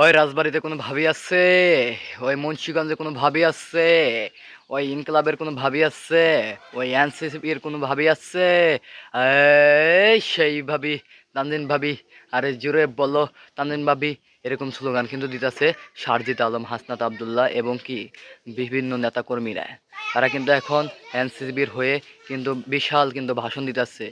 ওই রাজবাড়িতে কোনো ভাবি আছে? ওই মুন্সিগঞ্জে কোনো ভাবি আছে? ওই ইনকলাবের কোনো ভাবি আছে? ওই এনসিসির কোনো ভাবি আছে? সেই ভাবি, তানজিন ভাবি, আরে জুড়ে বলো, তানজিন ভাবি, এরকম স্লোগান কিন্তু দিতেছে সারজিত আলম, হাসনাত আবদুল্লাহ এবং কি বিভিন্ন নেতাকর্মীরা। তারা কিন্তু এখন এনসিসিবির হয়ে কিন্তু বিশাল কিন্তু ভাষণ দিতেছে।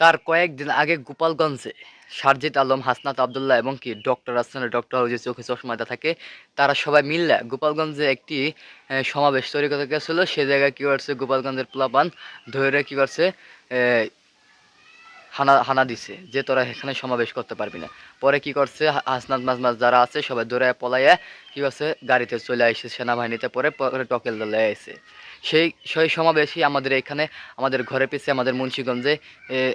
তার কয়েকদিন আগে গোপালগঞ্জে সারজিত আলম, হাসনাত আবদুল্লাহ এবং কি ডক্টর আসলান ডক্টর যে চোখে চশমাটা থাকে, তারা সবাই মিললে গোপালগঞ্জে একটি সমাবেশ তৈরি করতে গেছিল। সে জায়গায় কী করছে? গোপালগঞ্জের প্লাবান ধরে কী করছে? হানা হানা দিছে যে তোরা এখানে সমাবেশ করতে পারবি না। পরে কি করছে? হাসনাত মাজমাজ যারা আছে সবাই দৌড়ায়, পলাইয়া কি করছে? গাড়িতে চলে আসছে সেনাবাহিনীতে পরে পরে টকেল দলে এসে সেই সেই সমাবেশই আমাদের এখানে, আমাদের ঘরে পিছে আমাদের মুন্সিগঞ্জে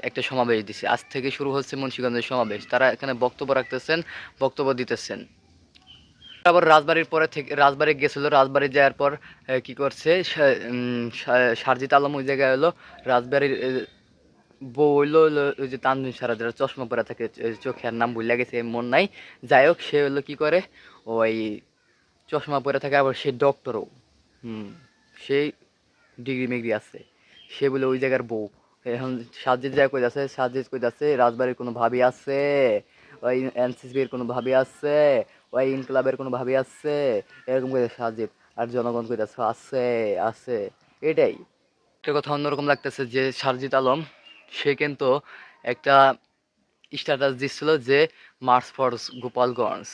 একটা সমাবেশ দিছে। আজ থেকে শুরু হচ্ছে মুন্সিগঞ্জের সমাবেশ। তারা এখানে বক্তব্য রাখতেছেন, বক্তব্য দিতেছেন। আবার রাজবাড়ির পরে থেকে রাজবাড়ি গেছিল, রাজবাড়ি যাওয়ার পর কি করছে সারজিত আলম ওই জায়গায় হলো, রাজবাড়ির বউ হইল ওই যে তানজিন সারা যারা চশমা পরা থাকে চোখের নাম ভুলে গেছে মন নাই। যাই হোক, সে হলো কি করে, ওই চশমা পরে থাকে, আবার সে ডক্টরও হুম। সেই ডিগ্রি মিগ্রি আছে। সে বলে ওই জায়গার বউ। এখন সাজিদ যা কই আছে সাজিদ কই আছে রাজবাড়ির কোনো ভাবি আছে? ওই এনসিসির কোনো ভাবি আছে? ওই ইনকলাবের কোনো ভাবি আছে? এরকম করে সাজিদ আর জনগণ কই আছে আছে আছে। এটাই। একটা কথা অন্যরকম লাগতেছে যে সারজিত আলম, সে কিন্তু একটা স্ট্যাটাস দিচ্ছিল যে মার্চ ফর গোপালগঞ্জ।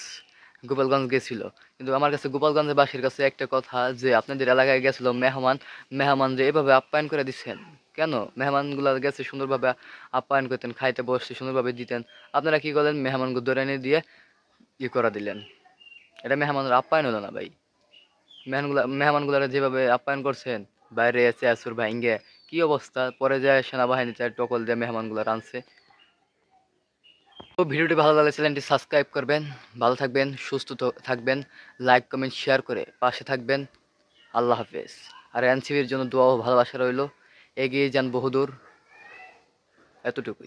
গোপালগঞ্জ গেছিল। কিন্তু আমার কাছে গোপালগঞ্জের বাসীর কাছে একটা কথা যে, আপনাদের এলাকায় গেছিল মেহমান। মেহমান যে এভাবে আপ্যায়ন করে দিচ্ছেন, কেন? মেহমানগুলো গেছে সুন্দরভাবে আপ্যায়ন করতেন, খাইতে বসতে সুন্দরভাবে দিতেন। আপনারা কি করলেন? মেহমানগুলো ধরে এনে দিয়ে ই করে দিলেন। এটা মেহমানের আপ্যায়ন হলো না ভাই। মেহমানগুলো, মেহমানগুলোরা যেভাবে আপ্যায়ন করছেন, বাইরে এসে আসুর ভাইঙ্গে কি অবস্থা? পরে যায় সেনাবাহিনীতে টকল দিয়ে মেহমানগুলো আনছে তো ভিডিওটি ভালো লাগলে চ্যানেলটি সাবস্ক্রাইব করবেন, ভালো থাকবেন, সুস্থ থাকবেন, লাইক, কমেন্ট, শেয়ার করে পাশে থাকবেন। আল্লাহ হাফেজ। আর এনসিবির জন্য দোয়া ও ভালোবাসা রইল। এগিয়ে যান বহুদূর। এতটুকুই।